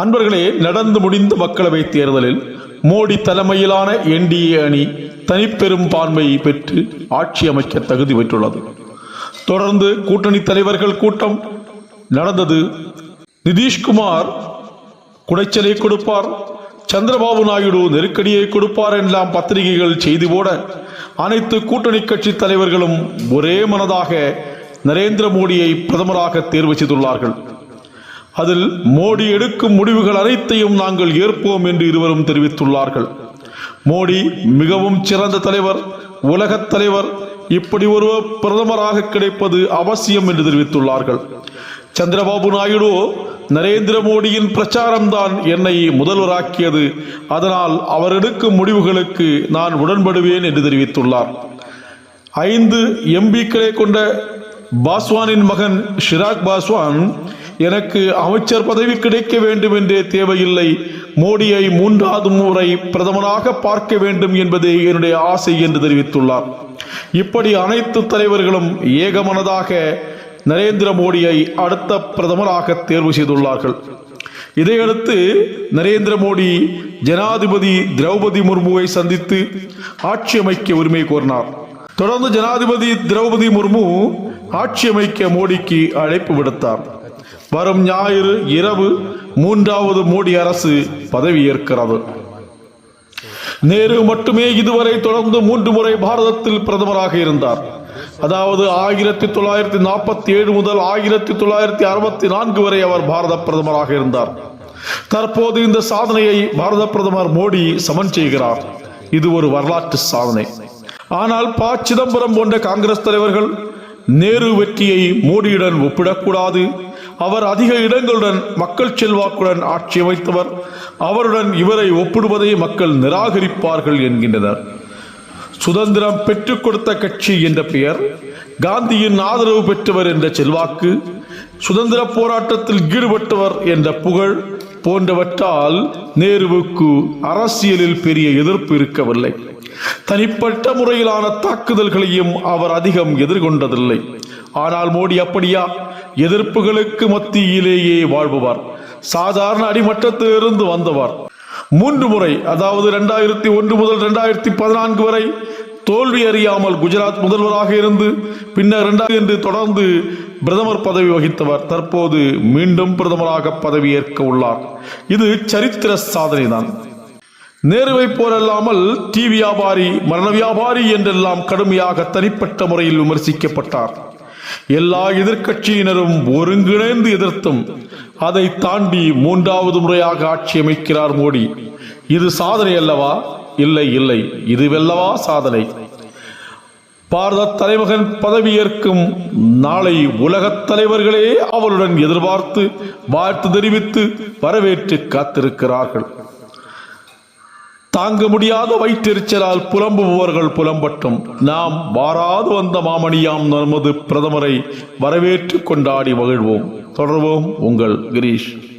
அன்பர்களே நடந்து முடிந்த மக்களவைத் தேர்தலில் மோடி தலைமையிலான என்டிஏ அணி தனிப்பெரும் பான்மையை பெற்று ஆட்சி அமைக்க தகுதி பெற்றுள்ளது. தொடர்ந்து கூட்டணி தலைவர்கள் கூட்டம் நடந்தது. நிதிஷ்குமார் குடைச்சலை கொடுப்பார். சந்திரபாபு நாயுடு நெருக்கடியை கொடுப்பார் எல்லாம் பத்திரிகைகள் செய்தி போட அனைத்து கூட்டணி கட்சி தலைவர்களும் ஒரே மனதாக நரேந்திர மோடியை பிரதமராக தேர்வு செய்துள்ளார்கள். அதில் மோடி எடுக்கும் முடிவுகள் அனைத்தையும் நாங்கள் ஏற்போம் என்று இருவரும் தெரிவித்துள்ளார்கள். மோடி மிகவும் சிறந்த தலைவர் உலகத் தலைவர் இப்படி ஒருவர் பிரதமராக கிடைப்பது அவசியம் என்று தெரிவித்துள்ளார்கள். சந்திரபாபு நாயுடு நரேந்திர மோடியின் பிரச்சாரம்தான் என்னை முதல்வராக்கியது. அதனால் அவர் எடுக்கும் முடிவுகளுக்கு நான் உடன்படுவேன் என்று தெரிவித்துள்ளார். ஐந்து எம்பிக்களை கொண்ட பாஸ்வானின் மகன் ஷிராக் பாஸ்வான் எனக்கு அமைச்சர் பதவி கிடைக்க வேண்டும் என்றே தேவையில்லை. மோடியை மூன்றாவது முறை பிரதமராக பார்க்க வேண்டும் என்பதே என்னுடைய ஆசை என்று தெரிவித்துள்ளார். இப்படி அனைத்து தலைவர்களும் ஏகமனதாக நரேந்திர மோடியை அடுத்த பிரதமராக தேர்வு செய்துள்ளார்கள். இதையடுத்து நரேந்திர மோடி ஜனாதிபதி திரௌபதி முர்முவை சந்தித்து ஆட்சி அமைக்க உரிமை கோரினார். தொடர்ந்து ஜனாதிபதி திரௌபதி முர்மு ஆட்சி அமைக்க மோடிக்கு அழைப்பு விடுத்தார். வரும் ஞாயிறு இரவு மூன்றாவது மோடி அரசு பதவியேற்கிறது நேரு மட்டுமே இதுவரை தொடர்ந்து மூன்று முறை பாரதத்தில் பிரதமராக இருந்தார். அதாவது ஆயிரத்தி தொள்ளாயிரத்தி நாற்பத்தி ஏழு முதல் ஆயிரத்தி தொள்ளாயிரத்தி அறுபத்தி நான்கு வரை அவர் பாரத பிரதமராக இருந்தார். தற்போது இந்த சாதனையை பாரத பிரதமர் மோடி சமன் செய்கிறார். இது ஒரு வரலாற்று சாதனை. ஆனால் ப. சிதம்பரம் போன்ற காங்கிரஸ் தலைவர்கள் நேரு வெற்றியை மோடியுடன் ஒப்பிடக்கூடாது. அவர் அதிக இடங்களுடன் மக்கள் செல்வாக்குடன் ஆட்சி அமைத்தவர். அவருடன் இவரை ஒப்பிடுவதை மக்கள் நிராகரிப்பார்கள் என்கின்றனர். சுதந்திரம் பெற்றுக் கொடுத்த கட்சி என்ற பெயர் காந்தியின் ஆதரவு பெற்றவர் என்ற செல்வாக்கு சுதந்திர போராட்டத்தில் ஈடுபட்டவர் என்ற புகழ் போன்றவற்றால் நேருவுக்கு அரசியலில் பெரிய எதிர்ப்பு இருக்கவில்லை. தனிப்பட்ட முறையிலான தாக்குதல்களையும் அவர் அதிகம் எதிர்கொண்டதில்லை. ஆனால் மோடி அப்படியா? எதிர்ப்புகளுக்கு மத்தியிலேயே வாழ்பவர். சாதாரண அடிமட்டத்திலிருந்து வந்தவர். மூன்று முறை அதாவது இரண்டாயிரத்தி ஒன்று முதல் இரண்டாயிரத்தி பதினான்கு வரை தோல்வி அறியாமல் குஜராத் முதல்வராக இருந்து பின்னர் இரண்டாவது என்று தொடர்ந்து பிரதமர் பதவி வகித்தவர். தற்போது மீண்டும் பிரதமராக பதவியேற்க உள்ளார். இது சரித்திர சாதனை தான் நேருவை போலல்லாமல் டீ வியாபாரி மரண வியாபாரி என்றெல்லாம் கடுமையாக தனிப்பட்ட முறையில் விமர்சிக்கப்பட்டார். எல்லா எதிர்க்கட்சியினரும் ஒருங்கிணைந்து எதிர்த்தும் அதை தாண்டி மூன்றாவது முறையாக ஆட்சி அமைக்கிறார் மோடி. இது சாதனை அல்லவா? இல்லை இல்லை. இதுவெல்லவா சாதனை. பாரத தலைமகன் பதவியேற்கும் நாளை உலகத் தலைவர்களே அவருடன் எதிர்பார்த்து வாழ்த்து தெரிவித்து வரவேற்று காத்திருக்கிறார்கள். தாங்க முடியாத வயிற்றெரிச்சலால் புலம்புபவர்கள் புலம்பட்டும். நாம் வாராது வந்த மாமணியாம் நமது பிரதமரை வரவேற்று கொண்டாடி மகிழ்வோம். தொடர்வோம் உங்கள் கிரீஷ்.